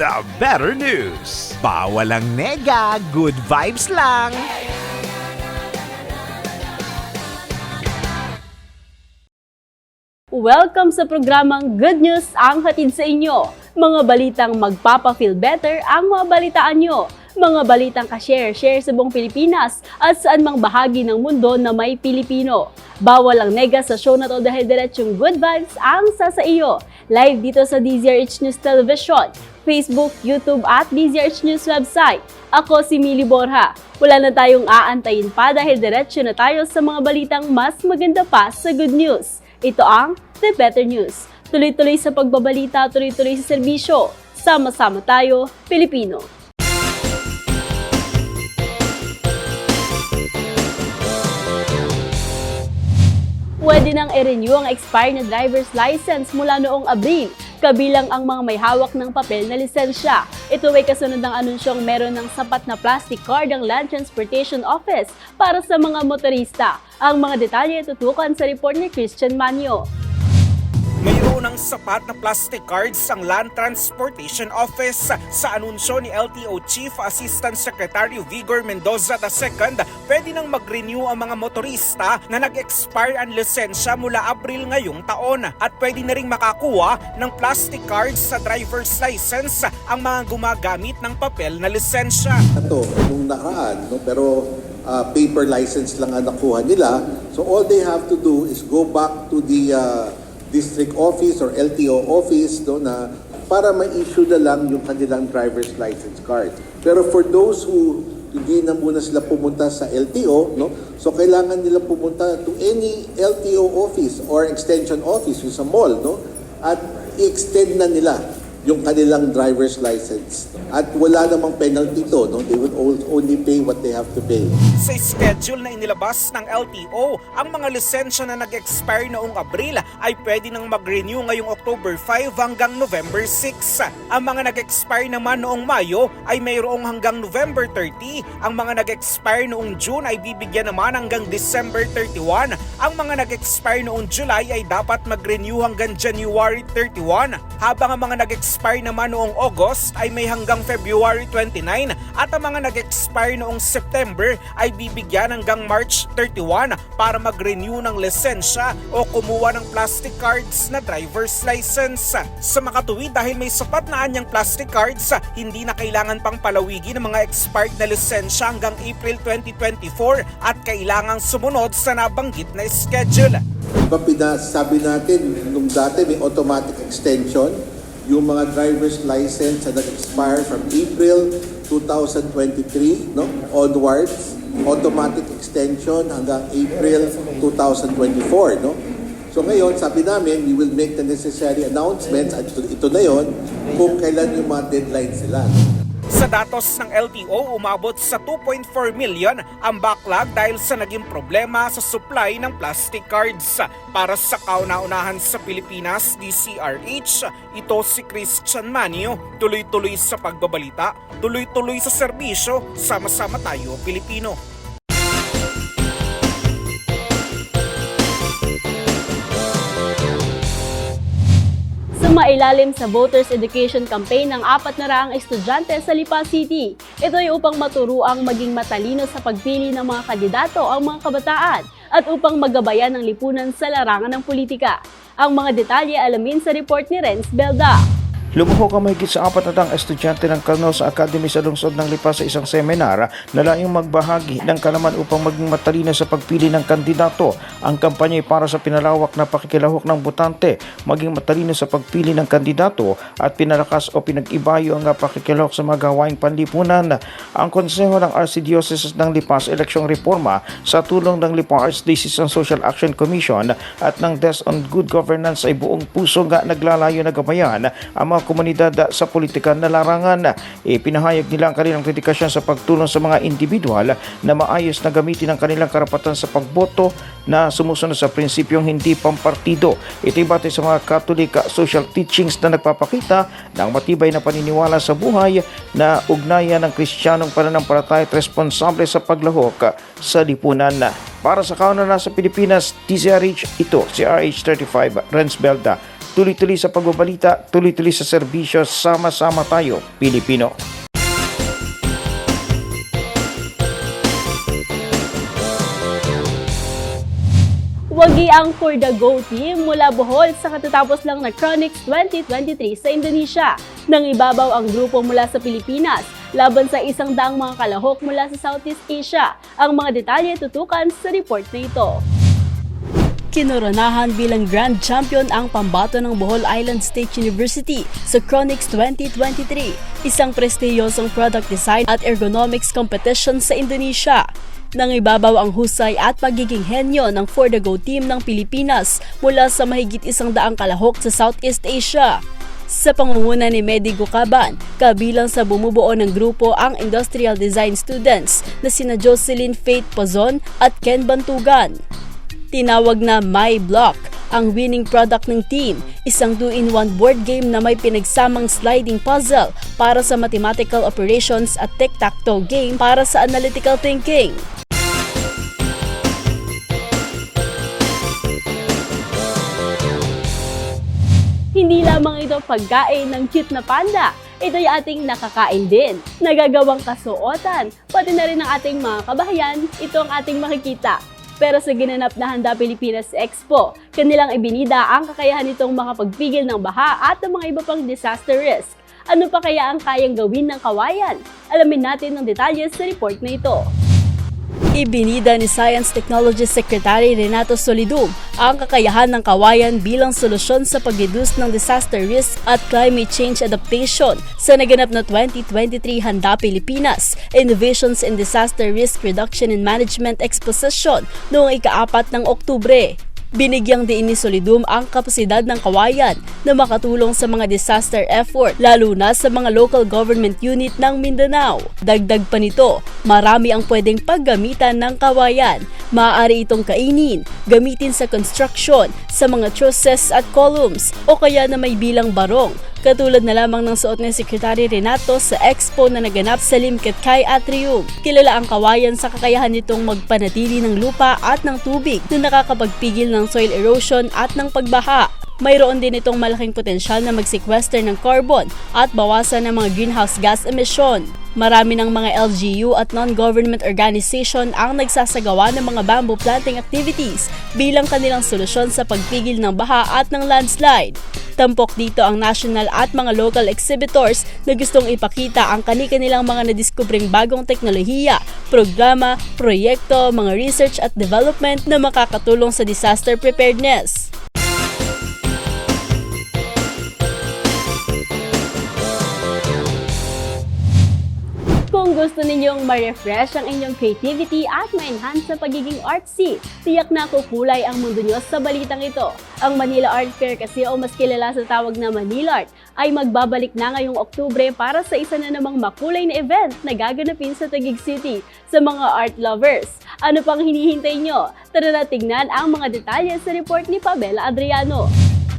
The Better News. Bawal ang nega, good vibes lang. Welcome sa programang Good News ang hatid sa inyo. Mga balitang magpapa-feel better ang mga balitaan nyo. Mga balitang ka-share-share sa buong Pilipinas at saan mang bahagi ng mundo na may Pilipino. Bawal ang nega sa show na to dahil diretsong good vibes ang sa sa iyo. Live dito sa DZRH News Television, Facebook, YouTube at DZRH News website. Ako si Mili Borja. Wala na tayong aantayin pa dahil diretsyo na tayo sa mga balitang mas maganda pa sa good news. Ito ang The Better News. Tuloy-tuloy sa pagbabalita, tuloy-tuloy sa serbisyo. Sama-sama tayo, Pilipino. Pwede nang i-renew ang expired na driver's license mula noong Abril, kabilang ang mga may hawak ng papel na lisensya. Ito ay kasunod ng anunsyong meron ng sapat na plastic card ang Land Transportation Office para sa mga motorista. Ang mga detalye tutukan sa report ni Christian Manyo. Ng sapat na plastic cards ang Land Transportation Office. Sa anunsyo ni LTO Chief Assistant Secretary Vigor Mendoza II, pwede nang mag-renew ang mga motorista na nag-expire ang lisensya mula Abril ngayong taon. At pwede na rin makakuha ng plastic cards sa driver's license ang mga gumagamit ng papel na lisensya. ito nung nakaraan, no? pero uh, paper license lang ang nakuha nila. So all they have to do is go back to the uh, district office or LTO office no, na para ma-issue na lang yung kanilang driver's license card. Pero for those who hindi na muna sila pumunta sa LTO, no? So kailangan nila pumunta to any LTO office or extension office yung sa mall, no? At i-extend na nila yung kanilang driver's license. At wala namang penalty to, no? They will only pay what they have to pay. Sa schedule na inilabas ng LTO, ang mga lisensya na nag-expire noong Abril ay pwede nang mag-renew ngayong October 5 hanggang November 6. Ang mga nag-expire naman noong Mayo ay mayroong hanggang November 30. Ang mga nag-expire noong June ay bibigyan naman hanggang December 31. Ang mga nag-expire noong July ay dapat mag-renew hanggang January 31. Habang ang mga nag-expire naman noong August ay may hanggang February 29 at ang mga nag-expire noong September ay bibigyan hanggang March 31 para mag-renew ng lisensya o kumuha ng plastic cards na driver's license. Sa makatuwid dahil may sapat na anyang plastic cards, hindi na kailangan pang palawigin ang mga expired na lisensya hanggang April 2024 at kailangang sumunod sa nabanggit na schedule. Diba pinasabi natin, nung dati may automatic extension, yung mga driver's license na nag-expire from April 2023 no, onwards, automatic extension hanggang April 2024. No? So ngayon, sabi namin, we will make the necessary announcements at ito, ito na yon kung kailan yung mga deadlines sila. Sa datos ng LTO, umabot sa 2.4 million ang backlog dahil sa naging problema sa supply ng plastic cards. Para sa kauna-unahan sa Pilipinas, DCRH, ito si Christian Manio. Tuloy-tuloy sa pagbabalita, tuloy-tuloy sa serbisyo, sama-sama tayo Pilipino. Sumailalim sa Voters Education Campaign ng apat na raang estudyante sa Lipa City. Ito ay upang maturuang maging matalino sa pagpili ng mga kandidato ang mga kabataan at upang magabayan ng lipunan sa larangan ng politika. Ang mga detalye alamin sa report ni Renz Belda. Lumuhok ang mahigit sa apat na estudyante ng Carnosa Academy sa lungsod ng Lipa sa isang seminar na layong magbahagi ng kalaman upang maging matalino sa pagpili ng kandidato. Ang kampanya ay para sa pinalawak na pakikilahok ng botante, maging matalino sa pagpili ng kandidato at pinalakas o pinag-ibayo ang pakikilahok sa mga gawaing panlipunan. Ang konseho ng Archdiocese ng Lipa sa eleksyong reforma sa tulong ng Lipa Archdiocese Social Action Commission at ng Desk on Good Governance ay buong puso nga naglalayo na gabayan ang mga komunidad sa politika na larangan. Ipinahayag nila ang kanilang kritikasyon sa pagtulong sa mga individual na maayos na gamitin ang kanilang karapatan sa pagboto na sumusunod sa prinsipyong hindi pampartido. Ito'y batay sa mga Catholic social teachings na nagpapakita ng matibay na paniniwala sa buhay na ugnayan ng Kristiyanong pananampalataya at responsable sa paglahok sa lipunan. Para sa kauna na sa Pilipinas, TCRH ito, si RH35, Renz Belda. Tuloy-tuloy sa pagbabalita, tuloy-tuloy sa serbisyo, sama-sama tayo, Pilipino. Wagi ang for the Go team mula Bohol sa katatapos lang na Chronics 2023 sa Indonesia. Nang ibabaw ang grupo mula sa Pilipinas laban sa isang daang mga kalahok mula sa Southeast Asia. Ang mga detalye tutukan sa report na ito. Kinoronahan bilang Grand Champion ang pambato ng Bohol Island State University sa Chronics 2023, isang prestiyosong product design at ergonomics competition sa Indonesia. Nang ibabaw ang husay at pagiging henyo ng For the Go team ng Pilipinas mula sa mahigit isang daang kalahok sa Southeast Asia. Sa pangunguna ni Medi Gukaban, kabilang sa bumubuo ng grupo ang industrial design students na sina Jocelyn Faith Pozon at Ken Bantugan. Tinawag na My Block ang winning product ng team, isang 2-in-1 board game na may pinagsamang sliding puzzle para sa mathematical operations at tic-tac-toe game para sa analytical thinking. Hindi lamang ito pagkain ng cute na panda, ito'y ating nakakain din, nagagawang kasuotan, pati na rin ang ating mga kabahayan, ito ang ating makikita. Pero sa ginanap na Handa Pilipinas Expo, kanilang ibinida ang kakayahan nitong makapagpigil ng baha at ng mga iba pang disaster risk. Ano pa kaya ang kayang gawin ng kawayan? Alamin natin ang detalye sa report na ito. Ibinida ni Science Technology Secretary Renato Solidum ang kakayahan ng kawayan bilang solusyon sa pag-reduce ng disaster risk at climate change adaptation sa naganap na 2023 Handa Pilipinas Innovations in Disaster Risk Reduction and Management Exposition noong ikaapat ng Oktubre. Binigyang diin ni Solidum ang kapasidad ng kawayan na makatulong sa mga disaster effort lalo na sa mga local government unit ng Mindanao. Dagdag pa nito, marami ang pwedeng paggamitan ng kawayan. Maaari itong kainin, gamitin sa construction, sa mga trusses at columns o kaya na may bilang barong Katulad na lamang ng suot ni Secretary Renato sa expo na naganap sa Limketkay Atrium. Kilala ang kawayan sa kakayahan nitong magpanatili ng lupa at ng tubig na nakakapagpigil ng soil erosion at ng pagbaha. Mayroon din itong malaking potensyal na mag-sequester ng carbon at bawasan ng mga greenhouse gas emission. Marami ng mga LGU at non-government organization ang nagsasagawa ng mga bamboo planting activities bilang kanilang solusyon sa pagpigil ng baha at ng landslide. Tampok dito ang national at mga local exhibitors na gustong ipakita ang kani-kanilang mga nadiskubring bagong teknolohiya, programa, proyekto, mga research at development na makakatulong sa disaster preparedness. Kung gusto ninyong ma-refresh ang inyong creativity at ma-enhance sa pagiging artsy, tiyak na kukulay ang mundo nyo sa balitang ito. Ang Manila Art Fair kasi o mas kilala sa tawag na Manila Art ay magbabalik na ngayong Oktubre para sa isa na namang makulay na event na gaganapin sa Taguig City sa mga art lovers. Ano pang hinihintay nyo? Tara na tignan ang mga detalye sa report ni Pabela Adriano.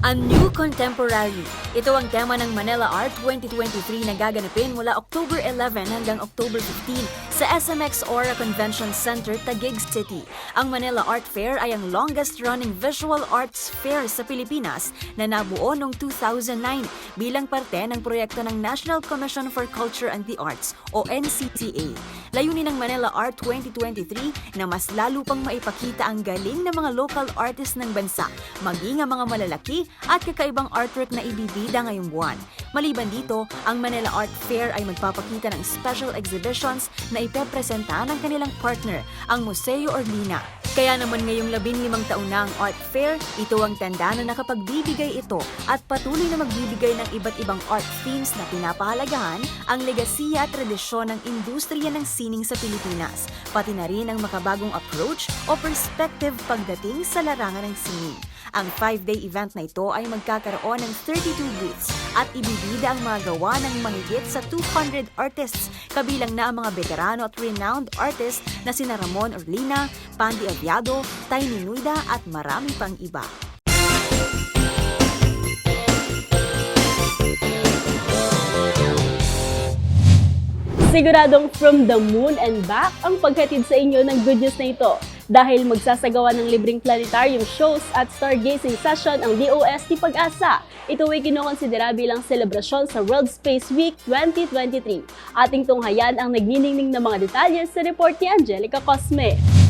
A New Contemporary. Ito ang tema ng Manila Art 2023 na gaganapin mula October 11 hanggang October 15 sa SMX Aura Convention Center, Taguig City. Ang Manila Art Fair ay ang longest-running visual arts fair sa Pilipinas na nabuo noong 2009 bilang parte ng proyekto ng National Commission for Culture and the Arts o NCTA. Layunin ng Manila Art 2023 na mas lalo pang maipakita ang galing ng mga local artists ng bansa, maging ang mga malalaki at kakaibang artwork na ibibigay bida ngayong buwan. Maliban dito, ang Manila Art Fair ay magpapakita ng special exhibitions na ipepresenta ng kanilang partner, ang Museo Orlina. Kaya naman ngayong labing limang taon na ang Art Fair, ito ang tanda na nakapagbibigay ito at patuloy na magbibigay ng iba't ibang art themes na pinapahalagahan ang legasiya at tradisyon ng industriya ng sining sa Pilipinas, pati na rin ang makabagong approach o perspective pagdating sa larangan ng sining. Ang 5-day event na ito ay magkakaroon ng 32 booths at ibibida ang mga gawa ng mahigit sa 200 artists, kabilang na ang mga veterano at renowned artists na sina Ramon Orlina, Pandy Aviado, Tiny Nuida at marami pang iba. Siguradong from the moon and back ang paghatid sa inyo ng good news na ito dahil magsasagawa ng libreng planetarium shows at stargazing session ang DOST Pag-asa. Ito ay kinukonsidera bilang selebrasyon sa World Space Week 2023. Ating tunghayan ang nagniningning ng mga detalye sa report ni Angelica Cosme.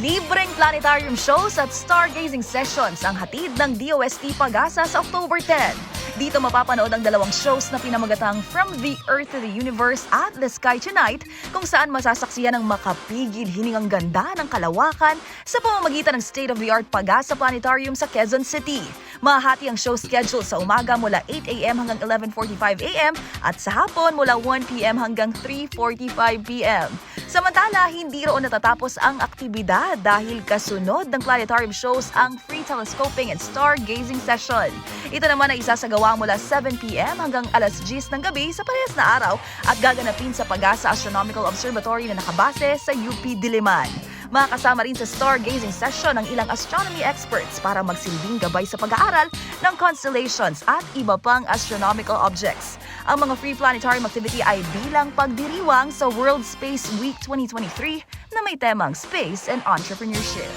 Libreng planetarium shows at stargazing sessions ang hatid ng DOST Pag-asa sa October 10. Dito mapapanood ang dalawang shows na pinamagatang From the Earth to the Universe at The Sky Tonight kung saan masasaksiyan ang makapigil hiningang ganda ng kalawakan sa pamamagitan ng state-of-the-art Pag-asa Planetarium sa Quezon City. Mahati ang show schedule sa umaga mula 8 a.m. hanggang 11.45 a.m. at sa hapon mula 1 p.m. hanggang 3.45 p.m. Samantala, hindi roon natatapos ang aktibidad dahil kasunod ng planetarium shows ang free telescoping and stargazing session. Ito naman ay isasagawa mula 7pm hanggang alas 10 ng gabi sa parehas na araw at gaganapin sa Pag-asa Astronomical Observatory na nakabase sa UP Diliman. Makakasama rin sa stargazing session ang ilang astronomy experts para magsilbing gabay sa pag-aaral ng constellations at iba pang astronomical objects. Ang mga free planetarium activity ay bilang pagdiriwang sa World Space Week 2023 na may temang Space and Entrepreneurship.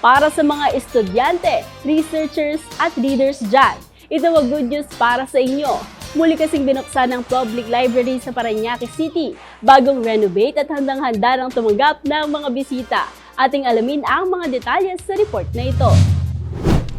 Para sa mga estudyante, researchers at readers dyan, ito ang good news para sa inyo. Muli kasing binuksan ng Public Library sa Parañaque City, bagong renovate at handang-handa ng tumanggap ng mga bisita. Ating alamin ang mga detalye sa report na ito.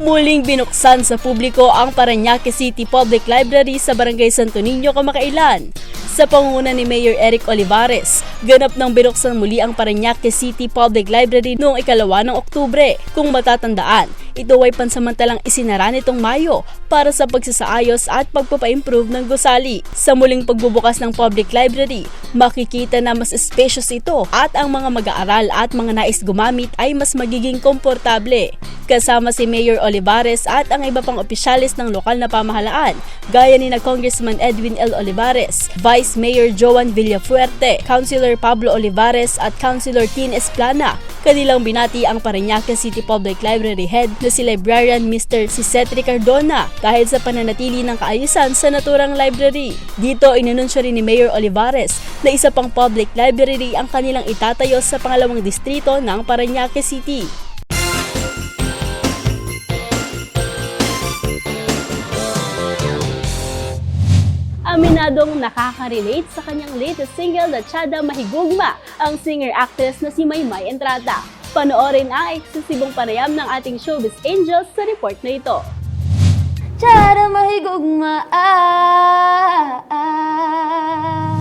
Muling binuksan sa publiko ang Parañaque City Public Library sa Barangay Santo Niño kamakailan. Sa pangunguna ni Mayor Eric Olivares, ganap nang binuksan muli ang Parañaque City Public Library noong ikalawa ng Oktubre. Kung matatandaan, ito ay pansamantalang isinara nitong Mayo para sa pagsasaayos at pagpapa-improve ng gusali. Sa muling pagbubukas ng public library, makikita na mas spacious ito at ang mga mag-aaral at mga nais gumamit ay mas magiging komportable. Kasama si Mayor Olivares at ang iba pang opisyalis ng lokal na pamahalaan, gaya ni na Congressman Edwin L. Olivares, Vice Mayor Joan Villafuerte, Councilor Pablo Olivares at Councilor Tin Esplana. Kanilang binati ang Parañaque City Public Library Head na si Librarian Mr. Cisetri Cardona dahil sa pananatili ng kaayusan sa naturang library. Dito inanunsyo rin ni Mayor Olivares na isa pang public library ang kanilang itatayo sa pangalawang distrito ng Parañaque City. Aminadong nakaka-relate sa kanyang latest single na Chada Mahigugma, ang singer-actress na si Maymay Entrada. Panoorin ang eksklusibong panayam ng ating showbiz angels sa report na ito. Chara mahigugma ah, ah.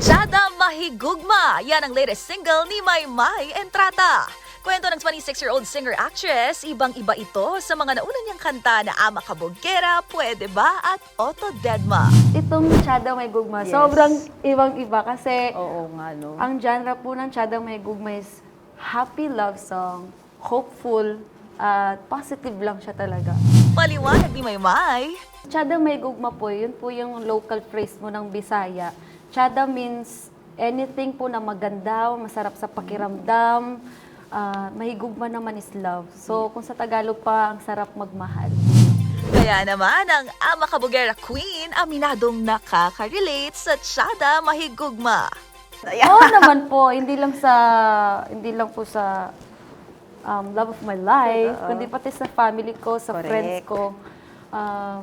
Chada Mahigugma! Yan ang latest single ni Maymay Entrata. Kwento ng 26-year-old singer-actress, ibang-iba ito sa mga nauna niyang kanta na Ama Kabugkera, Pwede Ba at Oto Dedma. Itong Chada May Gugma, Yes. sobrang ibang-iba kasi Oo nga, no? ang genre po ng Chada May Gugma is happy love song, hopeful, at positive lang siya talaga. Paliwanag ni Maymay. Chada May Gugma po, yun po yung local phrase mo ng Bisaya. Chada means anything po na maganda, masarap sa pakiramdam, ah, mahigugma naman is love. So, kung sa Tagalog pa, ang sarap magmahal. Kaya naman ang Ama Kabugera Queen aminadong nakaka-relate sa Chada Mahigugma. Oo naman po, hindi lang sa hindi lang po sa um, love of my life, kundi pati sa family ko, sa friends ko. Ah,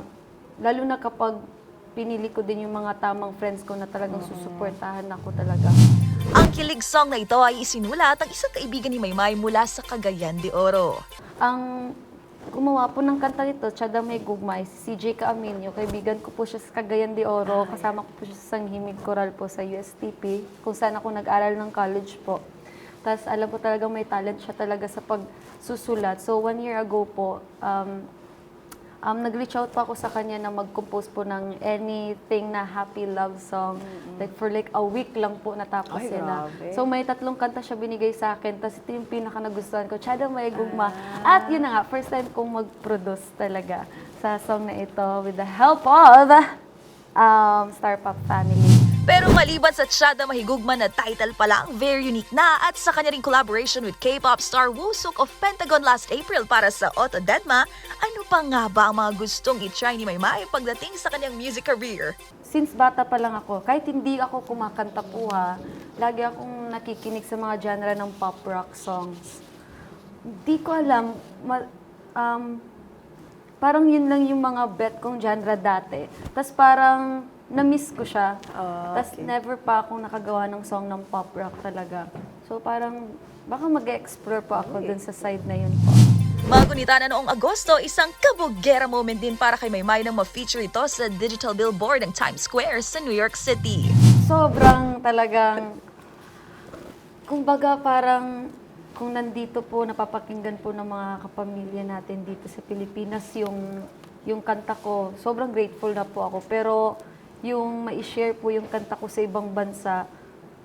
lalo na kapag pinili ko din yung mga tamang friends ko na talagang susuportahan ako talaga. Ang kilig song na ito ay isinulat ng isang kaibigan ni Maymay mula sa Cagayan de Oro. Ang gumawa po ng kanta nito, Chada May Gugmay, si CJ Caaminio. Kaibigan ko po siya sa Cagayan de Oro. Kasama ko po siya sa Sanghimig Coral po sa USTP, kung saan ako nag-aral ng college po. Tapos alam ko talaga may talent siya talaga sa pagsusulat. So one year ago po, um, um, nag-reach out pa ako sa kanya na mag-compose po ng anything na happy love song. Like for like a week lang po natapos Ay, sila. grabe. So may tatlong kanta siya binigay sa akin. Tapos ito yung pinaka nagustuhan ko, Chada May Gugma. At yun na nga, first time kong mag-produce talaga sa song na ito with the help of um, Star Pop Family. Pero maliban sa Chada Mahigugman na title pa lang, very unique na at sa kanya ring collaboration with K-pop star Woo-suk of Pentagon last April para sa Otto Dedma, ano pa nga ba ang mga gustong i-try ni Maymay pagdating sa kanyang music career? Since bata pa lang ako, kahit hindi ako kumakanta po ha, lagi akong nakikinig sa mga genre ng pop rock songs. Hindi ko alam, ma- um, parang yun lang yung mga bet kong genre dati. Tapos parang na-miss ko siya. Tapos never pa akong nakagawa ng song ng pop rock talaga. So parang baka mag-explore po ako dun sa side na yun po. Magunita na noong Agosto, isang kabugera moment din para kay Maymay nang ma-feature ito sa digital billboard ng Times Square sa New York City. Sobrang talagang, kumbaga parang kung nandito po, napapakinggan po ng mga kapamilya natin dito sa Pilipinas yung, yung kanta ko, sobrang grateful na po ako. Pero yung ma-share po yung kanta ko sa ibang bansa,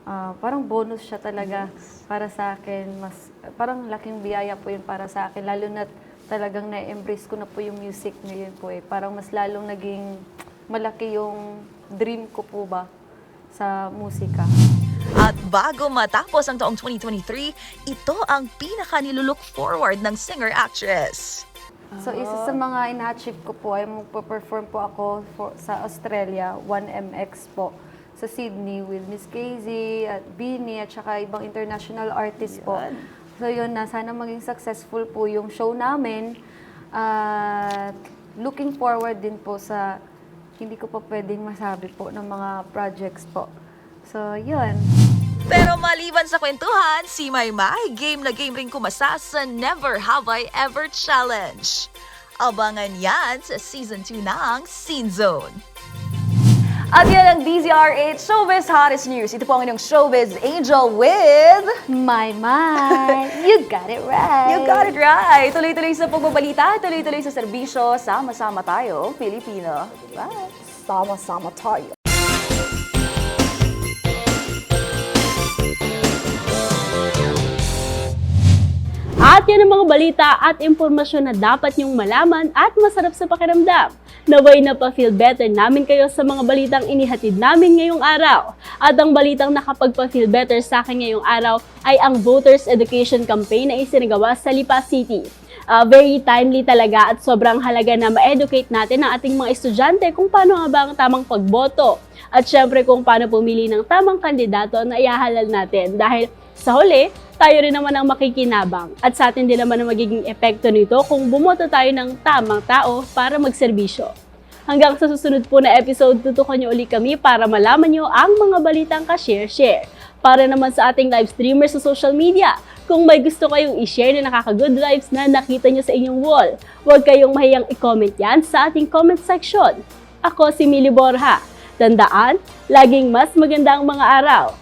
ah, parang bonus siya talaga para sa akin. Mas, parang laking biyaya po yun para sa akin. Lalo na talagang na-embrace ko na po yung music ngayon po eh. Parang mas lalong naging malaki yung dream ko po ba sa musika. At bago matapos ang taong 2023, ito ang pinaka nilulook forward ng singer-actress. So, isa sa mga ina-achieve ko po ay magpa-perform po ako for, sa Australia, 1MX po, sa Sydney with Miss Casey at Beanie at saka ibang international artists po. So, yun na. Sana maging successful po yung show namin. At looking forward din po sa hindi ko pa pwedeng masabi po ng mga projects po. So, yun. Maliban sa kwentuhan, si Maymay game na game rin kumasa sa Never Have I Ever Challenge. Abangan yan sa Season 2 ng Scene Zone. At yan ang DZRH Showbiz Hottest News. Ito po ang inyong Showbiz Angel with... My, my, you got it right. You got it right! Tuloy-tuloy sa pagbabalita, tuloy-tuloy sa serbisyo, sama-sama tayo, Pilipino. Bye! Sama-sama tayo. At yan ang mga balita at impormasyon na dapat niyong malaman at masarap sa pakiramdam. Naway na pa-feel better namin kayo sa mga balitang inihatid namin ngayong araw. At ang balitang nakapagpa-feel better sa akin ngayong araw ay ang Voters Education Campaign na isinagawa sa Lipa City. Ah, very timely talaga at sobrang halaga na ma-educate natin ang ating mga estudyante kung paano nga ba ang tamang pagboto. At syempre kung paano pumili ng tamang kandidato na iahalal natin. Dahil sa huli, tayo rin naman ang makikinabang. At sa atin din naman ang magiging epekto nito kung bumoto tayo ng tamang tao para magserbisyo. Hanggang sa susunod po na episode, tutukan niyo uli kami para malaman niyo ang mga balitang ka-share-share. Para naman sa ating live streamers sa social media, kung may gusto kayong i-share na nakaka-good vibes na nakita niyo sa inyong wall, huwag kayong mahiyang i-comment yan sa ating comment section. Ako si Mili Borja. Tandaan, laging mas maganda ang mga araw.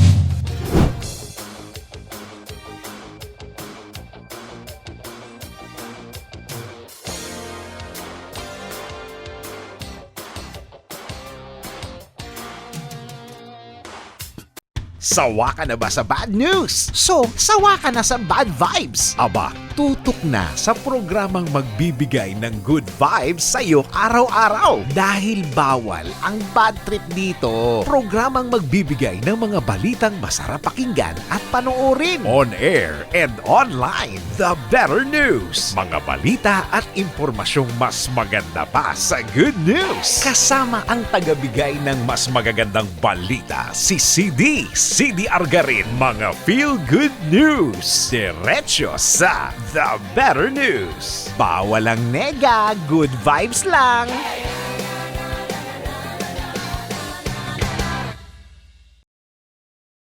Sawa ka na ba sa bad news? So, sawa ka na sa bad vibes? Aba, tutok na sa programang magbibigay ng good vibes sa'yo araw-araw. Dahil bawal ang bad trip dito. Programang magbibigay ng mga balitang masarap pakinggan at panoorin. On air and online. The Better News. Mga balita at impormasyong mas maganda pa sa good news. Kasama ang tagabigay ng mas magagandang balita, si CD. CD Argarin. Mga feel good news. Diretso sa The Better News. Bawal ang nega, good vibes lang.